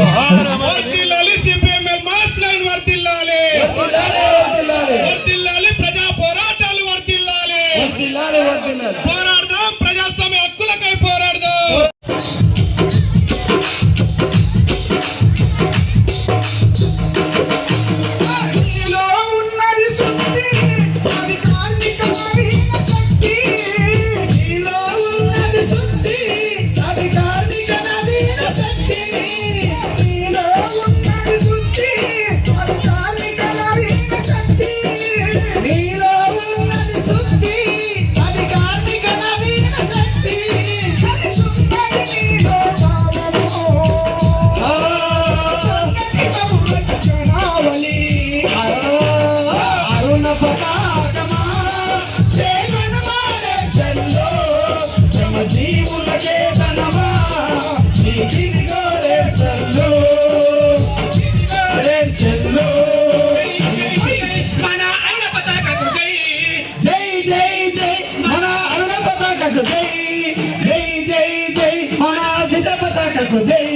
వర్తిల్లాలి CPML mass line వర్తిల్లాలి. వర్తిల్లాలి ప్రజా పోరాటాలు వర్తిల్లాలి. పోరాడదాం ప్రజాస్వామ్య హక్కులకై పోరాడదాం. పతాకకు జై జై జై జై మన విజయ పతాకకు జై.